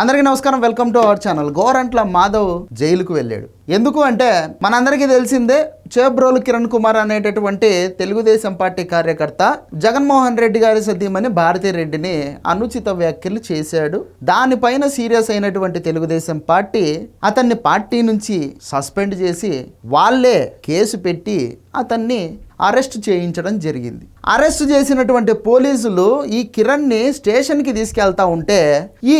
అందరికీ నమస్కారం. Welcome to our channel. Gorantla Madhav జైలుకు వెళ్ళాడు. ఎందుకు అంటే మనందరికీ తెలిసిందే చేబ్రోలు కిరణ్ కుమార్ అనేటటువంటి తెలుగుదేశం పార్టీ కార్యకర్త జగన్మోహన్ రెడ్డి గారి సతీమణి భారతీ రెడ్డిని అనుచిత వ్యాఖ్యలు చేశాడు. దానిపైన సీరియస్ అయినటువంటి తెలుగుదేశం పార్టీ అతన్ని పార్టీ నుంచి సస్పెండ్ చేసి వాళ్ళే కేసు పెట్టి అతన్ని అరెస్ట్ చేయించడం జరిగింది. అరెస్ట్ చేసినటువంటి పోలీసులు ఈ కిరణ్ని స్టేషన్కి తీసుకెళ్తా ఉంటే ఈ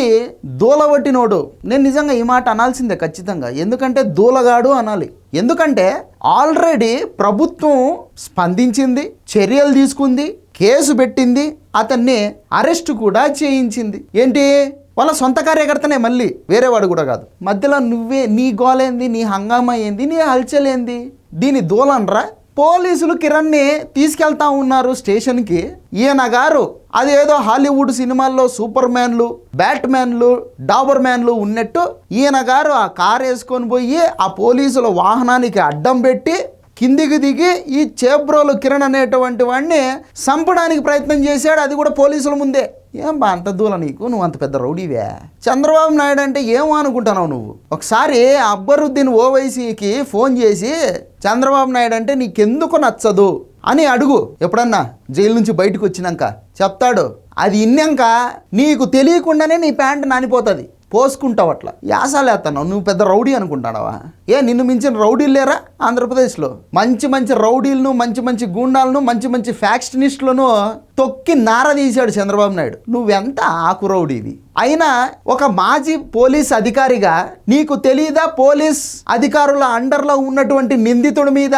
దూలవట్టినోడు నేను నిజంగా ఈ మాట అనాల్సిందే ఖచ్చితంగా. ఎందుకంటే దూలగాడు అనాలి. ఎందుకంటే ఆల్రెడీ ప్రభుత్వం స్పందించింది చర్యలు తీసుకుంది కేసు పెట్టింది అతన్ని అరెస్ట్ కూడా చేయించింది. ఏంటి? వాళ్ళ సొంత కార్యకర్తనే మళ్ళీ వేరేవాడు కూడా కాదు. మధ్యలో నువ్వే నీ గోలేంది నీ హంగామా ఏంది నీ హల్చలేంది. దీని దూలనరా పోలీసులు కిరణ్ని తీసుకెళ్తా ఉన్నారు స్టేషన్కి. ఈయన గారు అదేదో హాలీవుడ్ సినిమాల్లో సూపర్ మ్యాన్లు బ్యాట్ మ్యాన్లు డాబర్ మ్యాన్లు ఉన్నట్టు ఈయన గారు ఆ కారు వేసుకొని పోయి ఆ పోలీసుల వాహనానికి అడ్డం పెట్టి కిందికి దిగి ఈ చేబ్రోలు కిరణ్ అనేటువంటి వాడిని చంపడానికి ప్రయత్నం చేశాడు. అది కూడా పోలీసుల ముందే. ఏం బా అంత దూల నీకు? నువ్వు అంత పెద్ద రౌడీవే. చంద్రబాబు నాయుడు అంటే ఏమో అనుకుంటున్నావు నువ్వు? ఒకసారి అక్బరుద్దీన్ ఓవైసీకి ఫోన్ చేసి చంద్రబాబు నాయుడు అంటే నీకెందుకు నచ్చదు? అని అడుగు. ఎప్పుడన్నా జైలు నుంచి బయటకు వచ్చినాక. చెప్తాడు. అది ఇన్నాక నీకు తెలియకుండానే నీ ప్యాంట్ నానిపోతుంది. పోసుకుంటావు అట్లా యాసాలేస్తున్నావు నువ్వు పెద్ద రౌడీ అనుకుంటాడవా ఏ నిన్ను మించిన రౌడీలు లేరా ఆంధ్రప్రదేశ్లో? మంచి మంచి రౌడీలను మంచి మంచి గూండాలను మంచి మంచి ఫ్యాక్షనిస్టులను తొక్కి నార తీశాడు చంద్రబాబు నాయుడు. నువ్వెంత ఆకు రౌడీవి? అయినా ఒక మాజీ పోలీస్ అధికారిగా నీకు తెలియదా పోలీస్ అధికారుల అండర్లో ఉన్నటువంటి నిందితుడి మీద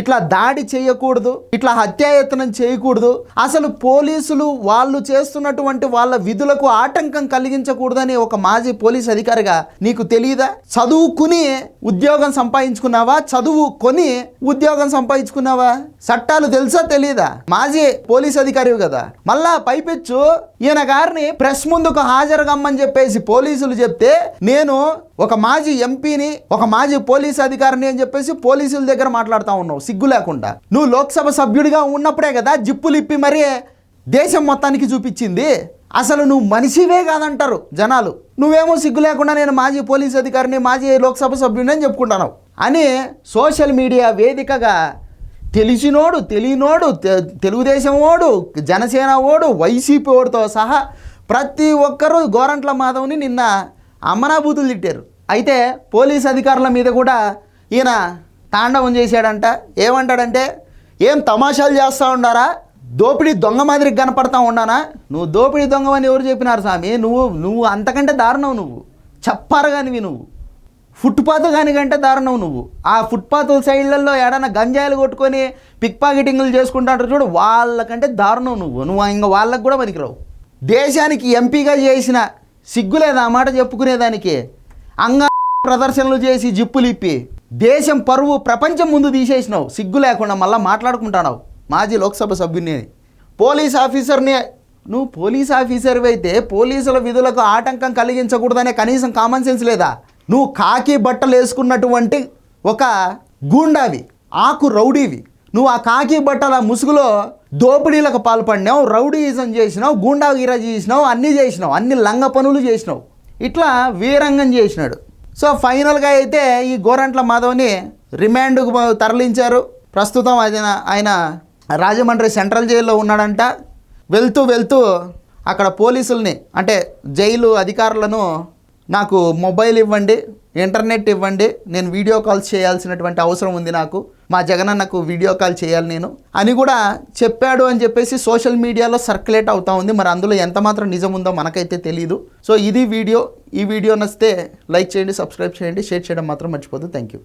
ఇట్లా దాడి చేయకూడదు ఇట్లా హత్యాయత్నం చేయకూడదు? అసలు పోలీసులు వాళ్ళు చేస్తున్నటువంటి వాళ్ళ విధులకు ఆటంకం కలిగించకూడదని ఒక మాజీ పోలీస్ అధికారిగా నీకు తెలియదా చదువుకుని ఉద్యోగం సంపాదించుకున్నావా? చదువు కొని ఉద్యోగం సంపాదించుకున్నావా? చట్టాలు తెలుసా తెలియదా మాజీ పోలీస్ అధికారి కదా. మళ్ళా పైపెచ్చు ఈయన గారిని ప్రెస్ ముందుకు హాజరు జరగమ్మని చెప్పేసి పోలీసులు చెప్తే నేను ఒక మాజీ ఎంపీని ఒక మాజీ పోలీస్ అధికారిని అని చెప్పేసి పోలీసుల దగ్గర మాట్లాడుతూ ఉన్నావు సిగ్గు లేకుండా. నువ్వు లోక్సభ సభ్యుడిగా ఉన్నప్పుడే కదా జిప్పులు ఇప్పి మరీ దేశం మొత్తానికి చూపించింది. అసలు నువ్వు మనిషివే కాదంటారు జనాలు. నువ్వేమో సిగ్గు లేకుండా నేను మాజీ పోలీస్ అధికారిని మాజీ లోక్సభ సభ్యుడిని అని చెప్పుకుంటున్నావు. అని సోషల్ మీడియా వేదికగా తెలిసినోడు తెలియనోడు తెలుగుదేశం ఓడు జనసేన ఓడు వైసీపీ ఓడితో సహా ప్రతి ఒక్కరూ గోరంట్ల మాధవ్ని నిన్న అమనాభూతులు తిట్టారు. అయితే పోలీస్ అధికారుల మీద కూడా ఈయన తాండవం చేశాడంట. ఏమంటాడంటే ఏం తమాషాలు చేస్తూ ఉండారా దోపిడీ దొంగ మాదిరికి కనపడతా ఉన్నానా? నువ్వు దోపిడీ దొంగవని ఎవరు చెప్పినారు స్వామి? నువ్వు నువ్వు అంతకంటే దారుణం నువ్వు. చెప్పారు కానివి నువ్వు. ఫుట్పాత్ కాని కంటే దారుణం నువ్వు. ఆ ఫుట్పాత్ సైడ్లలో ఏడైనా గంజాయిలు కొట్టుకొని పిక్ పాకెటింగ్లు చేసుకుంటాడు చూడు వాళ్ళకంటే దారుణం నువ్వు. నువ్వు ఇంకా వాళ్ళకు కూడా పనికిరావు. దేశానికి ఎంపీగా చేసిన సిగ్గు లేదా ఆ మాట చెప్పుకునేదానికి. అంగ ప్రదర్శనలు చేసి జిప్పులు ఇప్పి. దేశం పరువు ప్రపంచం ముందు తీసేసినావు. సిగ్గు లేకుండా మళ్ళీ మాట్లాడుకుంటున్నావు. మాజీ లోక్సభ సభ్యుని. పోలీస్ ఆఫీసర్ని నువ్వు పోలీస్ ఆఫీసర్ అయితే పోలీసుల విధులకు ఆటంకం కలిగించకూడదనే కనీసం కామన్ సెన్స్ లేదా? నువ్వు కాకి బట్టలు వేసుకున్నటువంటి ఒక గూండావి ఆకు రౌడీవి. నువ్వు ఆ కాకి బట్టల ముసుగులో దోపిడీలకు పాల్పడినావు రౌడీయిజం చేసినావు గూండాగిరా చేసినావు అన్నీ చేసినావు అన్ని లంగ పనులు చేసినావు. ఇట్లా వీరంగం చేసినాడు. సో ఫైనల్గా అయితే ఈ గోరంట్ల మాధవ్ని రిమాండ్కు తరలించారు. ప్రస్తుతం ఆయన ఆయన రాజమండ్రి సెంట్రల్ జైల్లో ఉన్నాడంట. వెళ్తూ వెళ్తూ అక్కడ పోలీసుల్ని అంటే జైలు అధికారులను నాకు మొబైల్ ఇవ్వండి ఇంటర్నెట్ ఇవ్వండి నేను వీడియో కాల్స్ చేయాల్సినటువంటి అవసరం ఉంది నాకు. మా జగనన్నకు వీడియో కాల్ చేయాలి నేను. అని కూడా చెప్పాడు అని చెప్పేసి సోషల్ మీడియాలో సర్క్యులేట్ అవుతా ఉంది. మరి అందులో ఎంత మాత్రం నిజం ఉందో మనకైతే తెలియదు సో ఇది వీడియో. ఈ వీడియో నచ్చితే లైక్ చేయండి సబ్స్క్రైబ్ చేయండి షేర్ చేయడం మాత్రం మర్చిపోదు థ్యాంక్ యూ